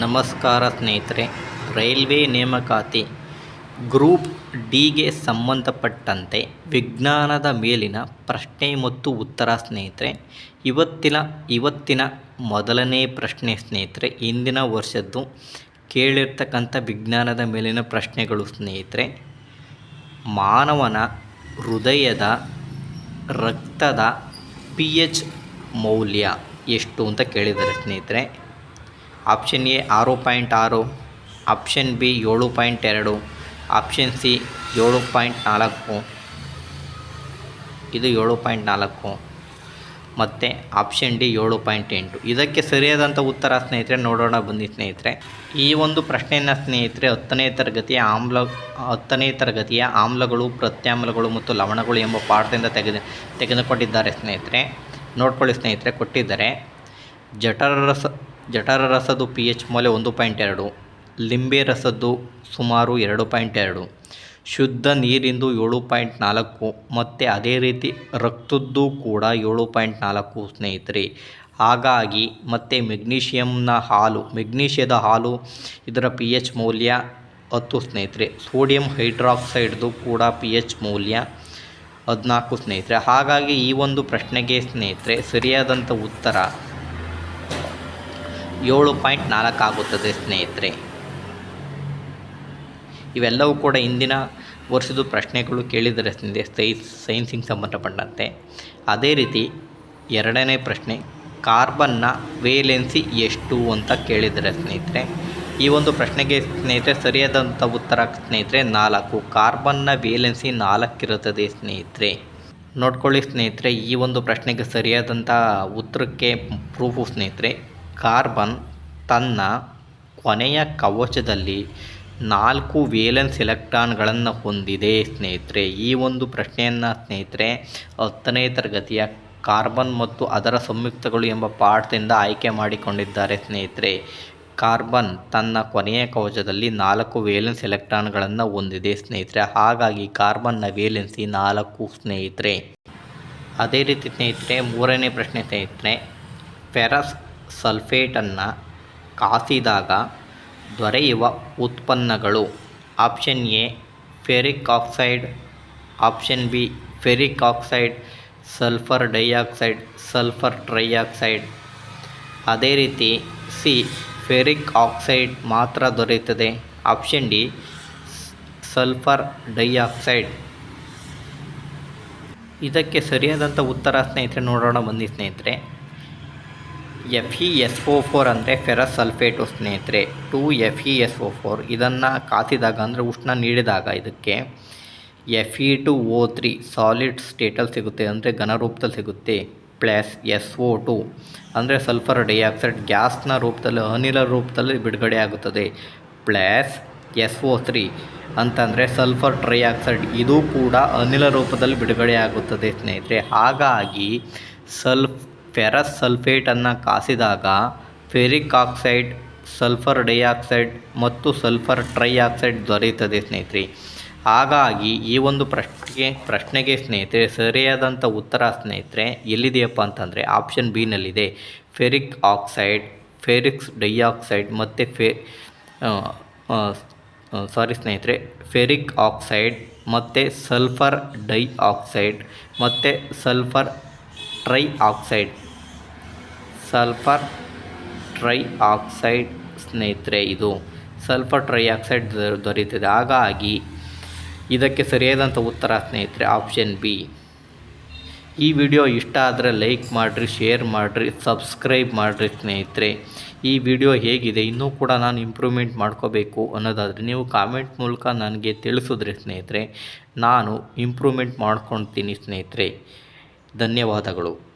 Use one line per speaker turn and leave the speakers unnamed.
ನಮಸ್ಕಾರ ಸ್ನೇಹಿತರೆ, ರೈಲ್ವೆ ನೇಮಕಾತಿ ಗ್ರೂಪ್ ಡಿಗೆ ಸಂಬಂಧಪಟ್ಟಂತೆ ವಿಜ್ಞಾನದ ಮೇಲಿನ ಪ್ರಶ್ನೆ ಮತ್ತು ಉತ್ತರ ಸ್ನೇಹಿತರೆ. ಇವತ್ತಿನ ಇವತ್ತಿನ ಮೊದಲನೇ ಪ್ರಶ್ನೆ ಸ್ನೇಹಿತರೆ, ಇಂದಿನ ವರ್ಷದ್ದು ಕೇಳಿರ್ತಕ್ಕಂಥ ವಿಜ್ಞಾನದ ಮೇಲಿನ ಪ್ರಶ್ನೆಗಳು ಸ್ನೇಹಿತರೆ. ಮಾನವನ ಹೃದಯದ ರಕ್ತದ ಪಿ ಎಚ್ ಮೌಲ್ಯ ಎಷ್ಟು ಅಂತ ಕೇಳಿದ್ದಾರೆ ಸ್ನೇಹಿತರೆ ಆಪ್ಷನ್ ಎ ಆರು ಪಾಯಿಂಟ್ ಆರು, ಆಪ್ಷನ್ ಬಿ ಏಳು ಪಾಯಿಂಟ್ ಎರಡು, ಆಪ್ಷನ್ ಸಿ ಏಳು ಪಾಯಿಂಟ್ ನಾಲ್ಕು. ಇದು ಏಳು ಪಾಯಿಂಟ್ ನಾಲ್ಕು. ಮತ್ತು ಆಪ್ಷನ್ ಡಿ ಏಳು ಪಾಯಿಂಟ್ ಎಂಟು. ಇದಕ್ಕೆ ಸರಿಯಾದಂಥ ಉತ್ತರ ಸ್ನೇಹಿತರೆ, ನೋಡೋಣ ಬನ್ನಿ ಸ್ನೇಹಿತರೆ. ಈ ಒಂದು ಪ್ರಶ್ನೆಯನ್ನು ಸ್ನೇಹಿತರೆ, ಹತ್ತನೇ ತರಗತಿಯ ಆಮ್ಲ, ಹತ್ತನೇ ತರಗತಿಯ ಆಮ್ಲಗಳು, ಪ್ರತ್ಯಾಮ್ಲಗಳು ಮತ್ತು ಲವಣಗಳು ಎಂಬ ಪಾಠದಿಂದ ತೆಗೆದು, ತೆಗೆದುಕೊಂಡಿದ್ದಾರೆ ಸ್ನೇಹಿತರೆ. ನೋಡ್ಕೊಳ್ಳಿ ಸ್ನೇಹಿತರೆ, ಕೊಟ್ಟಿದ್ದಾರೆ. ಜಠರ ಜಠರ ರಸದ್ದು ಪಿ ಎಚ್ ಮೌಲ್ಯ ಒಂದು ಪಾಯಿಂಟ್ ಎರಡು, ಲಿಂಬೆ ರಸದ್ದು ಸುಮಾರು ಎರಡು ಪಾಯಿಂಟ್ ಎರಡು, ಶುದ್ಧ ನೀರಿಂದು ಏಳು ಪಾಯಿಂಟ್ ನಾಲ್ಕು, ಮತ್ತು ಅದೇ ರೀತಿ ರಕ್ತದ್ದು ಕೂಡ ಏಳು ಪಾಯಿಂಟ್ ನಾಲ್ಕು ಸ್ನೇಹಿತರೆ. ಹಾಗಾಗಿ ಮತ್ತು ಮೆಗ್ನೀಷಿಯಮ್ನ ಹಾಲು, ಮೆಗ್ನೀಷಿಯದ ಹಾಲು ಇದರ ಪಿ ಎಚ್ ಮೌಲ್ಯ ಹತ್ತು ಸ್ನೇಹಿತರೆ. ಸೋಡಿಯಂ ಹೈಡ್ರಾಕ್ಸೈಡ್ದು ಕೂಡ ಪಿ ಎಚ್ ಮೌಲ್ಯ ಹದಿನಾಲ್ಕು ಸ್ನೇಹಿತರೆ. ಹಾಗಾಗಿ ಈ ಒಂದು ಪ್ರಶ್ನೆಗೆ ಸ್ನೇಹಿತರೆ, ಸರಿಯಾದಂಥ ಉತ್ತರ ಏಳು ಪಾಯಿಂಟ್ ನಾಲ್ಕು ಆಗುತ್ತದೆ, ಸ್ನೇಹಿತರೆ. ಇವೆಲ್ಲವೂ ಕೂಡ ಇಂದಿನ ವರ್ಷದ ಪ್ರಶ್ನೆಗಳು ಕೇಳಿದರೆ ಸ್ನೇಹಿತರೆ ಸೈನ್ಸ್ ಸೈನ್ಸಿಗೆ ಸಂಬಂಧಪಟ್ಟಂತೆ. ಅದೇ ರೀತಿ ಎರಡನೇ ಪ್ರಶ್ನೆ, ಕಾರ್ಬನ್ನ ವೇಲೆನ್ಸಿ ಎಷ್ಟು ಅಂತ ಕೇಳಿದರೆ ಸ್ನೇಹಿತರೆ, ಈ ಒಂದು ಪ್ರಶ್ನೆಗೆ ಸ್ನೇಹಿತರೆ ಸರಿಯಾದಂಥ ಉತ್ತರ ಸ್ನೇಹಿತರೆ, ನಾಲ್ಕು, ಕಾರ್ಬನ್ನ ವೇಲೆನ್ಸಿ ನಾಲ್ಕಿರುತ್ತದೆ ಸ್ನೇಹಿತರೆ. ನೋಡ್ಕೊಳ್ಳಿ ಸ್ನೇಹಿತರೆ, ಈ ಒಂದು ಪ್ರಶ್ನೆಗೆ ಸರಿಯಾದಂಥ ಉತ್ತರಕ್ಕೆ ಪ್ರೂಫು ಸ್ನೇಹಿತರೆ. ಕಾರ್ಬನ್ ತನ್ನ ಕೊನೆಯ ಕವಚದಲ್ಲಿ ನಾಲ್ಕು ವೇಲೆನ್ಸ್ ಎಲೆಕ್ಟ್ರಾನ್ಗಳನ್ನು ಹೊಂದಿದೆ ಸ್ನೇಹಿತರೆ. ಈ ಒಂದು ಪ್ರಶ್ನೆಯನ್ನು ಸ್ನೇಹಿತರೆ, ಹತ್ತನೇ ತರಗತಿಯ ಕಾರ್ಬನ್ ಮತ್ತು ಅದರ ಸಂಯುಕ್ತಗಳು ಎಂಬ ಪಾಠದಿಂದ ಆಯ್ಕೆ ಮಾಡಿಕೊಂಡಿದ್ದಾರೆ ಸ್ನೇಹಿತರೆ. ಕಾರ್ಬನ್ ತನ್ನ ಕೊನೆಯ ಕವಚದಲ್ಲಿ ನಾಲ್ಕು ವೇಲೆನ್ಸ್ ಎಲೆಕ್ಟ್ರಾನ್ಗಳನ್ನು ಹೊಂದಿದೆ ಸ್ನೇಹಿತರೆ. ಹಾಗಾಗಿ ಕಾರ್ಬನ್ನ ವೇಲೆನ್ಸಿ ನಾಲ್ಕು ಸ್ನೇಹಿತರೆ. ಅದೇ ರೀತಿ ಸ್ನೇಹಿತರೆ, ಮೂರನೇ ಪ್ರಶ್ನೆ ಸ್ನೇಹಿತರೆ. ಫೆರಸ್ ಸಲ್ಫೇಟನ್ನು ಕಾಸಿದಾಗ ದೊರೆಯುವ ಉತ್ಪನ್ನಗಳು option A ferric oxide, option B ferric oxide, sulphur dioxide, sulphur trioxide. ಅದೇ ರೀತಿ ಸಿ ಫೆರಿಕ್ ಆಕ್ಸೈಡ್ ಮಾತ್ರ ದೊರೆಯುತ್ತದೆ, ಆಪ್ಷನ್ ಡಿ ಸಲ್ಫರ್ ಡೈಆಕ್ಸೈಡ್. ಇದಕ್ಕೆ ಸರಿಯಾದಂಥ ಉತ್ತರ ಸ್ನೇಹಿತರೆ, ನೋಡೋಣ ಬನ್ನಿ ಸ್ನೇಹಿತರೆ. F E S O four ಅಂದರೆ ಫೆರಸ್ ಸಲ್ಫೇಟು ಸ್ನೇಹಿತರೆ. Two F E S O four. ಇದನ್ನು ಕಾಸಿದಾಗ ಅಂದರೆ ಉಷ್ಣ ನೀಡಿದಾಗ ಇದಕ್ಕೆ F E two O three solid ಸ್ಟೇಟಲ್ಲಿ ಸಿಗುತ್ತೆ ಅಂದರೆ ಘನರೂಪದಲ್ಲಿ ಸಿಗುತ್ತೆ. ಪ್ಲಸ್ ಎಸ್ ಒ ಟು ಅಂದರೆ ಸಲ್ಫರ್ ಡೈಆಕ್ಸೈಡ್ ಗ್ಯಾಸ್ನ ರೂಪದಲ್ಲಿ ಅನಿಲ ರೂಪದಲ್ಲಿ ಬಿಡುಗಡೆ ಆಗುತ್ತದೆ. ಪ್ಲಸ್ ಎಸ್ ಒ ತ್ರೀ ಅಂತಂದರೆ ಸಲ್ಫರ್ ಟ್ರೈಆಕ್ಸೈಡ್ ಇದು ಕೂಡ ಅನಿಲ ರೂಪದಲ್ಲಿ ಬಿಡುಗಡೆ ಆಗುತ್ತದೆ ಸ್ನೇಹಿತರೆ. ಹಾಗಾಗಿ ಸಲ್ಫ್ ಫೆರಸ್ ಸಲ್ಫೇಟನ್ನು ಕಾಸಿದಾಗ ಫೆರಿಕ್ ಆಕ್ಸೈಡ್ ಸಲ್ಫರ್ ಡೈಆಕ್ಸೈಡ್ ಮತ್ತು ಸಲ್ಫರ್ ಟ್ರೈಆಕ್ಸೈಡ್ ದೊರೆಯುತ್ತದೆ ಸ್ನೇಹಿತರೆ. ಹಾಗಾಗಿ ಈ ಒಂದು ಪ್ರಶ್ನೆಗೆ ಪ್ರಶ್ನೆಗೆ ಸ್ನೇಹಿತರೆ ಸರಿಯಾದಂಥ ಉತ್ತರ ಸ್ನೇಹಿತರೆ, ಎಲ್ಲಿದೆಯಪ್ಪ ಅಂತಂದರೆ ಆಪ್ಷನ್ ಬಿನಲ್ಲಿದೆ ಫೆರಿಕ್ ಆಕ್ಸೈಡ್, ಫೆರಿಕ್ಸ್ ಡೈಆಕ್ಸೈಡ್ ಮತ್ತು ಫೆ ಸಾರಿ ಸ್ನೇಹಿತರೆ, ಫೆರಿಕ್ ಆಕ್ಸೈಡ್ ಮತ್ತು ಸಲ್ಫರ್ ಡೈ ಆಕ್ಸೈಡ್ ಮತ್ತು sulphur trioxide sulphur trioxide ಸ್ನೇಹಿತರೆ, ಇದು ಸಲ್ಫರ್ ಟ್ರೈ ಆಕ್ಸೈಡ್ ದೊರೆಯುತ್ತದೆ. ಹಾಗಾಗಿ ಇದಕ್ಕೆ ಸರಿಯಾದಂಥ ಉತ್ತರ ಸ್ನೇಹಿತರೆ, ಆಪ್ಷನ್ ಬಿ. ಈ ವಿಡಿಯೋ ಇಷ್ಟ ಆದರೆ ಲೈಕ್ ಮಾಡಿರಿ, ಶೇರ್ ಮಾಡಿರಿ, ಸಬ್ಸ್ಕ್ರೈಬ್ ಮಾಡಿರಿ ಸ್ನೇಹಿತರೆ. ಈ ವಿಡಿಯೋ ಹೇಗಿದೆ, ಇನ್ನೂ ಕೂಡ ನಾನು ಇಂಪ್ರೂವ್ಮೆಂಟ್ ಮಾಡ್ಕೋಬೇಕು ಅನ್ನೋದಾದರೆ ನೀವು ಕಾಮೆಂಟ್ ಮೂಲಕ ನನಗೆ ತಿಳಿಸಿದ್ರೆ ಸ್ನೇಹಿತರೆ. ನಾನು ಇಂಪ್ರೂವ್ಮೆಂಟ್ ಮಾಡ್ಕೊತೀನಿ ಸ್ನೇಹಿತರೆ. ಧನ್ಯವಾದಗಳು.